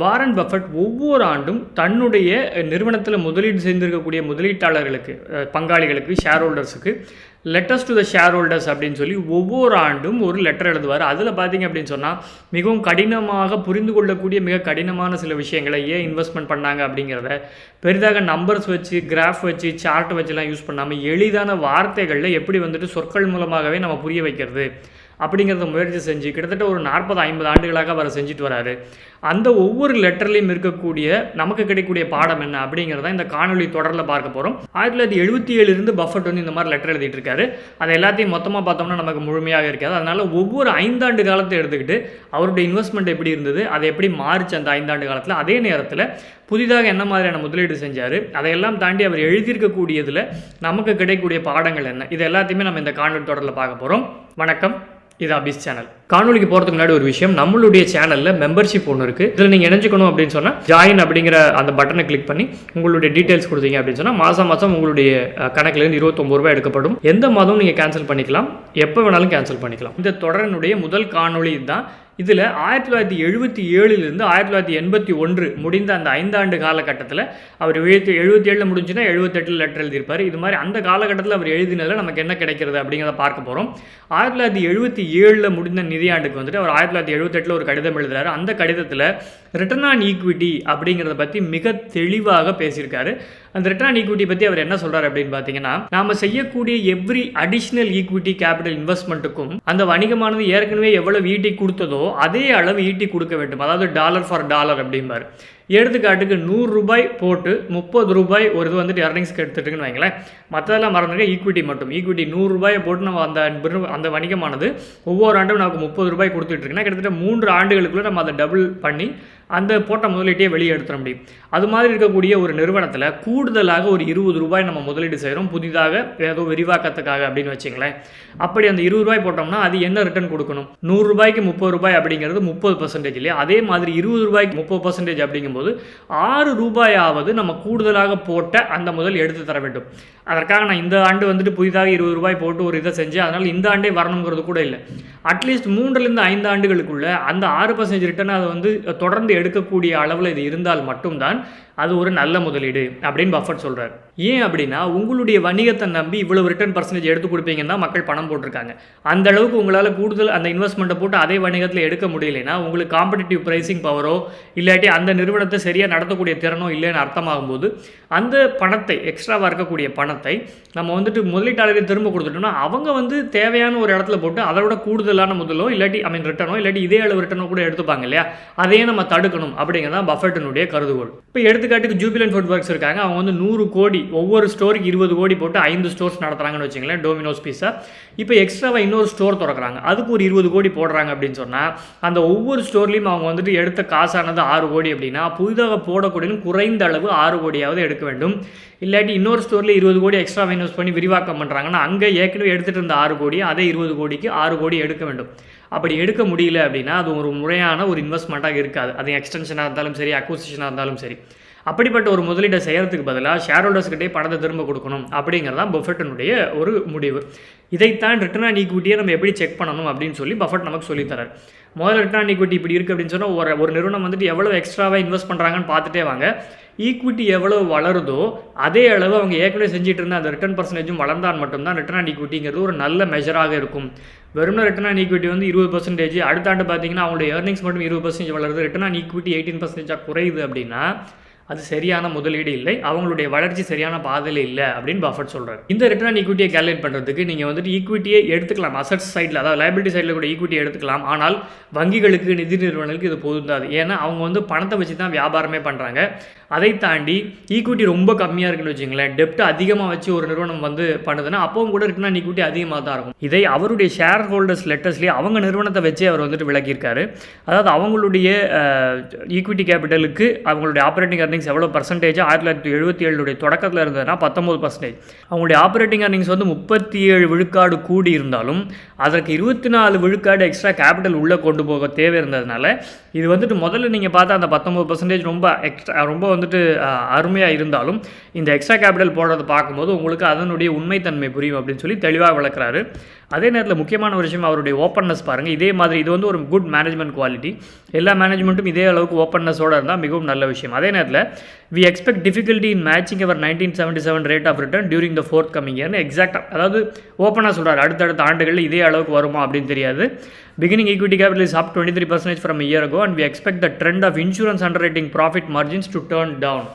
Warren Buffett ஒவ்வொரு ஆண்டும் தன்னுடைய நிறுவனத்தில் முதலீடு செய்திருக்கக்கூடிய முதலீட்டாளர்களுக்கு பங்காளிகளுக்கு share ஹோல்டர்ஸுக்கு letters to the share holders அப்படின்னு சொல்லி ஒவ்வொரு ஆண்டும் ஒரு லெட்டர் எழுதுவார். அதில் பார்த்தீங்க அப்படின்னு சொன்னால் மிகவும் கடினமாக புரிந்து கொள்ளக்கூடிய மிக கடினமான சில விஷயங்களை ஏன் இன்வெஸ்ட்மெண்ட் பண்ணாங்க அப்படிங்கிறத பெரிதாக நம்பர்ஸ் வச்சு கிராஃப் வச்சு சார்ட் வச்சுலாம் யூஸ் பண்ணாமல் எளிதான வார்த்தைகளில் எப்படி வந்துட்டு சொற்கள் மூலமாகவே நம்ம புரிய வைக்கிறது. அப்படிங்கிறத முயற்சி செஞ்சு கிட்டத்தட்ட ஒரு நாற்பது ஐம்பது ஆண்டுகளாக அவர் செஞ்சுட்டு வராரு. அந்த ஒவ்வொரு லெட்டர்லையும் இருக்கக்கூடிய நமக்கு கிடைக்கக்கூடிய பாடம் என்ன அப்படிங்கிறத இந்த காணொலி தொடரில் பார்க்க போகிறோம் ஆயிரத்தி தொள்ளாயிரத்தி எழுபத்தி ஏழுலேருந்து பஃபட் வந்து இந்த மாதிரி லெட்டர் எழுதிட்டு இருக்காரு. அதை எல்லாத்தையும் மொத்தமாக பார்த்தோம்னா நமக்கு முழுமையாக இருக்காது. அதனால் ஒவ்வொரு ஐந்தாண்டு காலத்தை எடுத்துக்கிட்டு அவருடைய இன்வெஸ்ட்மெண்ட் எப்படி இருந்தது அதை எப்படி மாறிச்சு அந்த ஐந்தாண்டு காலத்தில்? அதே நேரத்தில் புதிதாக என்ன மாதிரியான முதலீடு செஞ்சார் அதையெல்லாம் தாண்டி அவர் எழுதியிருக்கக்கூடியதில் நமக்கு கிடைக்கக்கூடிய பாடங்கள் என்ன? இது எல்லாத்தையுமே நம்ம இந்த காணொலி தொடரில் பார்க்க போகிறோம் வணக்கம். இது அபிஸ் சேனல் காணொலிக்கு போகிறதுக்கு முன்னாடி ஒரு விஷயம் நம்மளுடைய சேனலில் மெம்பர்ஷிப் ஒன்று இருக்குது இதில் நீங்கள் இணைஞ்சிக்கணும் அப்படின்னு சொன்னால் ஜாயின் அப்படிங்கிற அந்த பட்டனை கிளிக் பண்ணி உங்களுடைய டீட்டெயில்ஸ் கொடுத்தீங்க அப்படின்னு சொன்னால் மாதம் மாதம் உங்களுடைய அஹ், கணக்குலேருந்து இருபத்தொம்பது ரூபாய் எடுக்கப்படும். எந்த மாதமும் நீங்கள் கேன்சல் பண்ணிக்கலாம். எப்போ வேணாலும் கேன்சல் பண்ணிக்கலாம். இந்த தொடரினுடைய முதல் காணொலி தான் இதில் ஆயிரத்தி தொள்ளாயிரத்தி எழுபத்தி ஏழுலேருந்து ஆயிரத்தி தொள்ளாயிரத்தி எண்பத்தி ஒன்று முடிந்த அந்த ஐந்தாண்டு காலகட்டத்தில் அவர் எழுபத்தி எழுபத்தி ஏழில் முடிஞ்சுன்னா எழுபத்தெட்டில் லெட்டர் எழுதியிருப்பார். இது மாதிரி அந்த காலகட்டத்தில் அவர் எழுதினதில் நமக்கு என்ன கிடைக்கிறது அப்படிங்கிறத பார்க்க போகிறோம் ஆயிரத்தி தொள்ளாயிரத்தி எழுபத்தி ஏழில் முடிந்த நிதியாண்டுக்கு வந்துட்டு அவர் ஆயிரத்தி தொள்ளாயிரத்தி எழுபத்தெட்டில் ஒரு கடிதம் எழுதுறாரு. அந்த கடிதத்தில் ரிட்டர்ன் ஆன் ஈக்விட்டி அப்படிங்கிறத பற்றி மிக தெளிவாக பேசியிருக்காரு. அந்த ரிட்டர்ன் ஆன் ஈக்விட்டி பற்றி அவர் என்ன சொல்கிறார் அப்படின்னு பார்த்தீங்கன்னா நாம் செய்யக்கூடிய எவ்ரி அடிஷ்னல் ஈக்விட்டி கேபிட்டல் இன்வெஸ்ட்மெண்ட்டுக்கும் அந்த வணிகமானது ஏற்கனவே எவ்வளவு ஈட்டி கொடுத்ததோ அதே அளவு ஈட்டி கொடுக்க வேண்டும். அதாவது டாலர் ஃபார் டாலர் அப்படிம்பாரு. எடுத்துக்காட்டுக்கு நூறு ரூபாய் போட்டு முப்பது ரூபாய் ஒரு இது வந்துட்டு எர்னிங்ஸ்க்கு எடுத்துட்டுருக்குன்னு வைங்களேன். மற்றதெல்லாம் மறந்துருக்க ஈக்விட்டி மட்டும். ஈக்விட்டி நூறு ரூபாயை போட்டு நம்ம அந்த அந்த வணிகமானது ஒவ்வொரு ஆண்டும் நமக்கு முப்பது ரூபாய் கொடுத்துட்டு இருக்குன்னா கிட்டத்தட்ட மூன்று ஆண்டுகளுக்குள்ளே நம்ம அதை டபுள் பண்ணி அந்த போட்ட முதலீட்டையே வெளியே எடுத்துட முடியும். அது மாதிரி இருக்கக்கூடிய ஒரு நிறுவனத்தில் கூடுதலாக ஒரு இருபது ரூபாய் நம்ம முதலீடு செய்கிறோம் புதிதாக ஏதோ விரிவாக்கத்துக்காக அப்படின்னு வச்சுங்களேன். அப்படி அந்த இருபது ரூபாய் போட்டோம்னா அது என்ன ரிட்டர்ன் கொடுக்கணும்? நூறு ரூபாய்க்கு முப்பது ரூபாய் அப்படிங்கிறது முப்பது பர்சன்டேஜ் இல்லையா? அதே மாதிரி இருபது ரூபாய்க்கு முப்பது பர்சன்டேஜ் அப்படிங்கும்போது ஆறு ரூபாயாவது நம்ம கூடுதலாக போட்ட அந்த முதல் எடுத்து தர வேண்டும். அதற்காக நான் இந்த ஆண்டு வந்துட்டு புதிதாக இருபது ரூபாய் போட்டு ஒரு இதை செஞ்சேன். அதனால் இந்த ஆண்டே வரணுங்கிறது கூட இல்லை. அட்லீஸ்ட் மூன்றுலேருந்து ஐந்து ஆண்டுகளுக்குள்ள அந்த ஆறு பர்சன்டேஜ் ரிட்டர்ன் அதை வந்து தொடர்ந்து எடுக்கக்கூடிய அளவில் இது இருந்தால் மட்டும்தான் அது ஒரு நல்ல முதலீடு அப்படின்னு பஃபட் சொல்கிறார் ஏன் அப்படின்னா உங்களுடைய வணிகத்தை நம்பி இவ்வளவு ரிட்டர்ன் பர்சன்டேஜ் எடுத்து கொடுப்பீங்கன்னா மக்கள் பணம் போட்டிருக்காங்க. அந்த அளவுக்கு உங்களால் கூடுதல் அந்த இன்வெஸ்ட்மெண்ட்டை போட்டு அதே வணிகத்தில் எடுக்க முடியலைன்னா உங்களுக்கு காம்படிட்டிவ் ப்ரைசிங் பவரோ இல்லாட்டி அந்த நிறுவனத்தை சரியாக நடத்தக்கூடிய திறனோ இல்லைன்னு அர்த்தமாகும்போது அந்த பணத்தை எக்ஸ்ட்ராவாக இருக்கக்கூடிய பணத்தை நம்ம வந்துட்டு முதலீட்டாளரை திரும்ப கொடுத்துட்டோம்னா அவங்க வந்து தேவையான ஒரு இடத்துல போட்டு அதை விட கூடுதலான முதலோ இல்லாட்டி ஐ மீன் ரிட்டனோ இல்லாட்டி இதே அளவு ரிட்டனோ கூட எடுத்துப்பாங்க இல்லையா? அதையே நம்ம தடுக்கணும் அப்படிங்கிறதான் பஃபெட்டினுடைய கருதுகோள். இப்போ எடுத்து எடுத்துக்காட்டுக்கு ஜூபிலன் ஃபுட் ஒர்க்ஸ் இருக்காங்க. அவங்க வந்து நூறு கோடி ஒவ்வொரு ஸ்டோருக்கு இருபது கோடி போட்டு ஐந்து ஸ்டோர்ஸ் நடத்துறாங்கன்னு வச்சுங்களேன் டோமினோஸ் பீஸா இப்போ எக்ஸ்ட்ராவாக இன்னொரு ஸ்டோர் திறக்கிறாங்க. அதுக்கு ஒரு இருபது கோடி போடுறாங்க அப்படின்னு சொன்னால் அந்த ஒவ்வொரு ஸ்டோர்லேயும் அவங்க வந்துட்டு எடுத்த காசானது ஆறு கோடி அப்படின்னா புதிதாக போடக்கூடிய குறைந்த அளவு ஆறு கோடியாவது எடுக்க வேண்டும். இல்லாட்டி இன்னொரு ஸ்டோரில் இருபது கோடி எக்ஸ்ட்ரா இன்வெஸ்ட் பண்ணி விரிவாக்கம் பண்ணுறாங்கன்னா அங்கே ஏற்கனவே எடுத்துகிட்டு இருந்த ஆறு கோடி அதே இருபது கோடிக்கு ஆறு கோடி எடுக்க வேண்டும். அப்படி எடுக்க முடியல அப்படின்னா அது ஒரு முறையான ஒரு இன்வெஸ்ட்மெண்ட்டாக இருக்காது. அது எக்ஸ்டென்ஷனாக இருந்தாலும் சரி அக்கோசிஷனாக இருந்தாலும் சரி. அப்படிப்பட்ட ஒரு முதலீட்டை செய்கிறதுக்கு பதிலாக ஷேர் ஹோல்டர்ஸ்கிட்டே பணத்தை திரும்ப கொடுக்கணும் அப்படிங்கிறதான் பஃபெட்டினுடைய ஒரு முடிவு. இதைத்தான் ரிட்டர்ன் ஆன் ஈக்விட்டியை நம்ம எப்படி செக் பண்ணணும் அப்படின்னு சொல்லி பஃபட் நமக்கு சொல்லித்தரார். முதல்ல ரிட்டர்ன் ஆன் ஈக்விட்டி இப்படி இருக்குது அப்படின்னு சொன்னால் ஒரு ஒரு நிறுவனம் வந்துட்டு எவ்வளோ எக்ஸ்ட்ராவாக இன்வெஸ்ட் பண்ணுறாங்கன்னு பார்த்துட்டே வாங்க. ஈக்விட்டி எவ்வளோ வளருதோ அதே அளவு அவங்க ஏற்கனவே செஞ்சுட்டு இருந்த அந்த ரிட்டர்ன் பர்சன்டேஜும் வளர்ந்தால் மட்டும்தான் ரிட்டர்ன் ஆன் ஈக்விட்டிங்கிறது ஒரு நல்ல மெஷராக இருக்கும். வெறும் ரிட்டர்ன் ஆன் ஈக்விட்டி வந்து இருபது பர்சன்டேஜ் அடுத்த ஆண்டு பார்த்தீங்கன்னா அவங்களுடைய ஏர்னிங்ஸ் மட்டும் இருபது பர்சன்டேஜ் வளருது ரிட்டர்ன் ஆன் ஈக்விட்டி எயிட்டீன் பர்சன்டேஜாக குறையுது அப்படின்னா அது சரியான முதலீடு இல்லை. அவங்களுடைய வளர்ச்சி சரியான பாதையில் இல்லை அப்படின்னு பஃபட் சொல்கிறார் இந்த ரிட்டர்ன் ஈக்விட்டியை கேல்குலேட் பண்ணுறதுக்கு நீங்கள் வந்துட்டு ஈக்விட்டியை எடுத்துக்கலாம். அசட்ஸ் சைடில் அதாவது லைபிலிட்டி சைடில் கூட ஈக்விட்டி எடுத்துக்கலாம். ஆனால் வங்கிகளுக்கு நிதி நிறுவனங்களுக்கு இது பொருந்தாது ஏன்னா அவங்க வந்து பணத்தை வச்சு தான் வியாபாரமே பண்ணுறாங்க அதை தாண்டி ஈக்விட்டி ரொம்ப கம்மியாக இருக்குன்னு வச்சுங்களேன் டெப்ட் அதிகமாக வச்சு ஒரு நிறுவனம் வந்து பண்ணுதுன்னா அப்பவும் கூட ரிட்டர்ன் ஈக்விட்டி அதிகமாக தான் இருக்கும். இதை அவருடைய ஷேர் ஹோல்டர்ஸ் லெட்டர்ஸ்லேயே அவங்க நிறுவனத்தை வச்சே அவர் வந்துட்டு விளக்கியிருக்காரு. அதாவது அவங்களுடைய ஈக்விட்டி கேபிட்டலுக்கு அவங்களுடைய ஆப்ரேட்டிங் ஏர்னிங்ஸ் எவ்வளோ பர்சன்டேஜ் ஆயிரத்தி தொள்ளாயிரத்தி எழுபத்தி ஏழுடைய தொடக்கத்தில் இருந்ததுன்னா பத்தொம்பது பர்சன்டேஜ் அவங்களுடைய ஆப்ரேட்டிங் ஏர்னிங்ஸ் வந்து முப்பத்தி ஏழு விழுக்காடு கூடி இருந்தாலும் அதற்கு இருபத்தி நாலு விழுக்காடு எக்ஸ்ட்ரா கேபிட்டல் உள்ளே கொண்டு போக தேவை இருந்ததுனால இது வந்துட்டு முதல்ல நீங்கள் பார்த்தா அந்த பத்தொம்பது பர்சன்டேஜ் ரொம்ப எக்ஸ்ட்ரா ரொம்ப வந்துட்டு அருமையாக இருந்தாலும் இந்த எக்ஸ்ட்ரா கேபிட்டல் போடுறத பார்க்கும்போது உங்களுக்கு அதனுடைய உண்மைத்தன்மை புரியும் அப்படின்னு சொல்லி தெளிவாக விளக்குறாரு. அதே நேரத்தில் முக்கியமான ஒரு விஷயம் அவருடைய ஓப்பன்னஸ் பாருங்கள் இதே மாதிரி இது வந்து ஒரு குட் மேனேஜ்மெண்ட் குவாலிட்டி எல்லா மேனேஜ்மெண்ட்டும் இதே அளவுக்கு ஓப்பன்னஸோடு இருந்தால் மிகவும் நல்ல விஷயம். அதே நேரத்தில் we expect difficulty in matching our nineteen seventy seven rate of return during the forthcoming இயர்னு எக்ஸாக்டாக அதாவது ஓப்பனாக சொல்கிறார் அடுத்தடுத்த ஆண்டுகளில் இதே அளவுக்கு வருமா அப்படின்னு தெரியாது. Beginning equity capital is up twenty three percentage from year ago and we expect the trend of insurance underwriting profit margins to turn down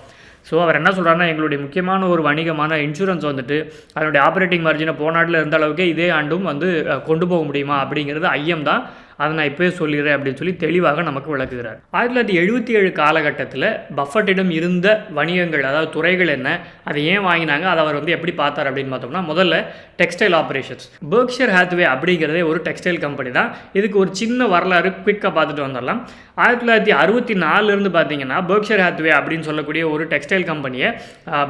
so அவர் என்ன சொல்கிறாருன்னா எங்களுடைய முக்கியமான ஒரு வணிகமான இன்சூரன்ஸ் வந்துட்டு அதனுடைய ஆப்ரேட்டிங் மார்ஜினை போனாட்டில் இருந்த அளவுக்கு இதே ஆண்டும் வந்து கொண்டு போக முடியுமா அப்படிங்கிறது ஐயம் தான் அதை நான் இப்போயே சொல்லிடுறேன் அப்படின்னு சொல்லி தெளிவாக நமக்கு விளக்குகிறார். ஆயிரத்தி தொள்ளாயிரத்தி எழுபத்தி ஏழு காலகட்டத்தில் பஃபட்டிடம் இருந்த வணிகங்கள் அதாவது துறைகள் என்ன அதை ஏன் வாங்கினாங்க அதை அவர் வந்து எப்படி பார்த்தார் அப்படின்னு பார்த்தோம்னா முதல்ல டெக்ஸ்டைல் ஆப்ரேஷன்ஸ். பெர்க்ஷர் ஹேத்வே அப்படிங்கிறதே ஒரு டெக்ஸ்டைல் கம்பெனி தான். இதுக்கு ஒரு சின்ன வரலாறு குவிக்காக பார்த்துட்டு வந்துடலாம். ஆயிரத்தி தொள்ளாயிரத்தி அறுபத்தி நாலுலேருந்து பார்த்தீங்கன்னா பெர்க்ஷர் ஹேத்வே அப்படின்னு சொல்லக்கூடிய ஒரு டெக்ஸ்டைல் கம்பெனியை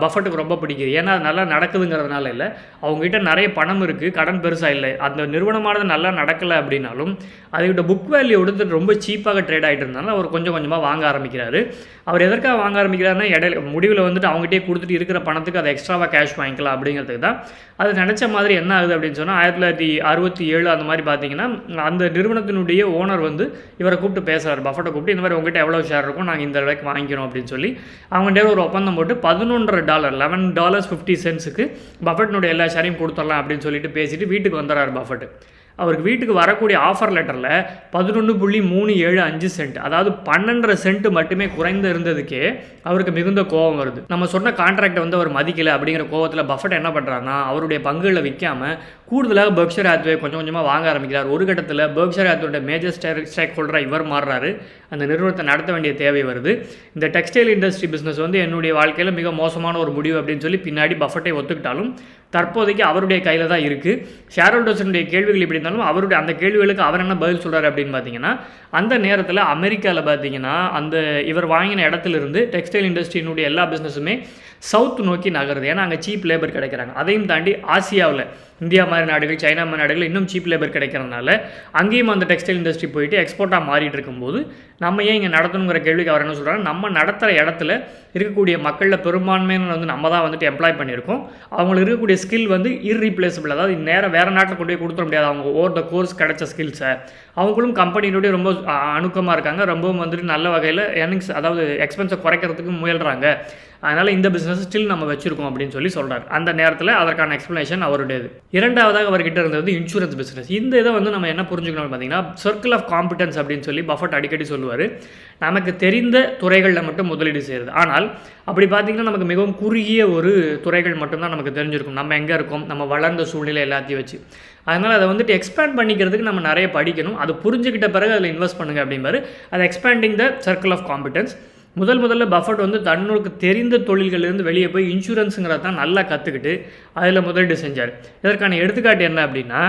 பஃபட்டுக்கு ரொம்ப பிடிக்குது. ஏன்னா அது நல்லா நடக்குதுங்கிறதுனால இல்லை. அவங்ககிட்ட நிறைய பணம் இருக்குது கடன் பெருசாக இல்லை. அந்த நிறுவனமானது நல்லா நடக்கலை அப்படின்னாலும் அதுக்கிட்ட புக் வேல்யூ எடுத்துட்டு ரொம்ப சீப்பாக ட்ரேட் ஆகிட்டு இருந்தாலும் அவர் கொஞ்சம் கொஞ்சமாக வாங்க ஆரம்பிக்கிறாரு. அவர் எதற்காக வாங்க ஆரம்பிக்கிறாருன்னா இடையில முடிவில் வந்துட்டு அவங்ககிட்டயே கொடுத்துட்டு இருக்கிற பணத்துக்கு அதை எக்ஸ்ட்ராவாக கேஷ் வாங்கிக்கலாம் அப்படிங்கிறதுக்கு தான். அது நினச்ச மாதிரி என்ன ஆகுது அப்படின்னு சொன்னால் ஆயிரத்தி தொள்ளாயிரத்தி அறுபத்தி ஏழு அந்த மாதிரி பார்த்தீங்கன்னா அந்த நிறுவனத்தினுடைய ஓனர் வந்து இவரை கூப்பிட்டு பேசுகிறார் பஃபட்டை கூப்பிட்டு இந்த மாதிரி உங்ககிட்ட எவ்வளோ ஷேர் இருக்கும் நாங்கள் இந்த விலைக்கு வாங்கிக்கிறோம் அப்படின்னு சொல்லி அவங்ககிட்ட ஒரு ஒப்பந்தம் போட்டு பதினொன்றரை டாலர் லெவன் டாலர்ஸ் ஃபிஃப்டி சென்ஸுக்கு பஃபட்னுடைய எல்லா ஷேரையும் கொடுத்துடலாம் அப்படின்னு சொல்லிட்டு பேசிட்டு வீட்டுக்கு வந்துடுறாரு பஃபட்டு அவருக்கு வீட்டுக்கு வரக்கூடிய ஆஃபர் லெட்டரில் பதினொன்று புள்ளி மூணு ஏழு அஞ்சு சென்ட் அதாவது பன்னெண்டரை சென்ட் மட்டுமே குறைந்து இருந்ததுக்கே அவருக்கு மிகுந்த கோபம் வருது. நம்ம சொன்ன கான்ட்ராக்டை வந்து அவர் மதிக்கலை அப்படிங்கிற கோவத்தில் பஃபட் என்ன பண்ணுறாருன்னா அவருடைய பங்குகளை விற்காம கூடுதலாக பெர்க்ஷர் ஆத்வே கொஞ்சம் கொஞ்சமாக வாங்க ஆரம்பிக்கிறார். ஒரு கட்டத்தில் பெர்க்ஷர் ஹேத்வேட மேஜர் ஸ்டேக் ஸ்டேக் ஹோல்டராக இவர் மாறுறாரு. அந்த நிறுவனத்தை நடத்த வேண்டிய தேவை வருது. இந்த டெக்ஸ்டைல் இண்டஸ்ட்ரி பிஸ்னஸ் வந்து என்னுடைய வாழ்க்கையில் மிக மோசமான ஒரு முடிவு அப்படின்னு சொல்லி பின்னாடி பஃபட்டை ஒத்துக்கிட்டாலும் தற்போதைக்கு அவருடைய கையில் தான் இருக்குது ஷேர் ஹோல்டர்ஸினுடைய கேள்விகள் இப்படி இருந்தாலும் அவருடைய அந்த கேள்விகளுக்கு அவர் என்ன பதில் சொல்கிறார் அப்படின்னு பார்த்தீங்கன்னா அந்த நேரத்தில் அமெரிக்காவில் பார்த்தீங்கன்னா அந்த இவர் வாங்கின இடத்துலேருந்து டெக்ஸ்டைல் இண்டஸ்ட்ரியினுடைய எல்லா பிஸ்னஸுமே சவுத் நோக்கி நகருது. ஏன்னா அங்கே சீப் லேபர் கிடைக்கிறாங்க. அதையும் தாண்டி ஆசியாவில் இந்தியா மாதிரி நாடுகள் சைனா மாதிரி நாடுகள் இன்னும் சீப் லேபர் கிடைக்கிறதுனால அங்கேயும் அந்த டெக்ஸ்டைல் இண்டஸ்ட்ரி போயிட்டு எக்ஸ்போர்ட்டாக மாறிட்டு இருக்கும்போது நம்ம ஏன் இங்கே நடத்தணுங்கிற கேள்விக்கு அவர் என்ன சொல்கிறாங்க நம்ம நடத்துகிற இடத்துல இருக்கக்கூடிய மக்களில் பெரும்பான்மையினர் வந்து நம்ம தான் வந்துட்டு எம்ப்ளாய் பண்ணியிருக்கோம். அவங்களுக்கு இருக்கக்கூடிய ஸ்கில் வந்து இர்ரீப்ளேசபிள் அதாவது நேரம் வேறு நாட்டில் கொண்டு போய் கொடுத்துட முடியாது. அவங்க ஓவர் த கோர்ஸ் கிடைச்ச ஸ்கில்ஸை அவங்களும் கம்பெனியினுடைய ரொம்ப அணுக்கமாக இருக்காங்க. ரொம்பவும் வந்துட்டு நல்ல வகையில் earnings அதாவது எக்ஸ்பென்ஸை குறைக்கிறதுக்கு முயல்கிறாங்க அதனால் இந்த பிஸ்னஸ் ஸ்டில் நம்ம வச்சுருக்கோம் அப்படின்னு சொல்லி சொல்கிறார் அந்த நேரத்தில் அதற்கான எக்ஸ்ப்ளனேஷன் அவருடையது. இரண்டாவதாக அவர்கிட்ட இருந்தது இன்சூரன்ஸ் பிஸ்னஸ் இந்த இதை வந்து நம்ம என்ன புரிஞ்சுக்கணும் பார்த்தீங்கன்னா சர்க்கிள் ஆஃப் காம்பிடன்ஸ் அப்படின்னு சொல்லி பஃபட் அடிக்கடி சொல்லுவார். நமக்கு தெரிந்த துறைகளில் மட்டும் முதலீடு செய்கிறது ஆனால் அப்படி பார்த்தீங்கன்னா நமக்கு மிகவும் குறுகிய ஒரு துறைகள் மட்டும்தான் நமக்கு தெரிஞ்சிருக்கும். நம்ம எங்கே இருக்கோம்? நம்ம வளர்ந்த சூழ்நிலை எல்லாத்தையும் வச்சு. அதனால் அதை வந்துட்டு எக்ஸ்பேண்ட் பண்ணிக்கிறதுக்கு நம்ம நிறைய படிக்கணும். அது புரிஞ்சுக்கிட்ட பிறகு அதில் இன்வெஸ்ட் பண்ணுங்க அப்படிம்பாரு. அது expanding the circle of competence முதல் முதல்ல பஃபட் வந்து தன்னுக்கு தெரிந்த தொழில்கள்லேருந்து வெளியே போய் இன்சூரன்ஸுங்கிறத தான் நல்லா கற்றுக்கிட்டு அதில் முதலீடு செஞ்சார். இதற்கான எடுத்துக்காட்டு என்ன அப்படின்னா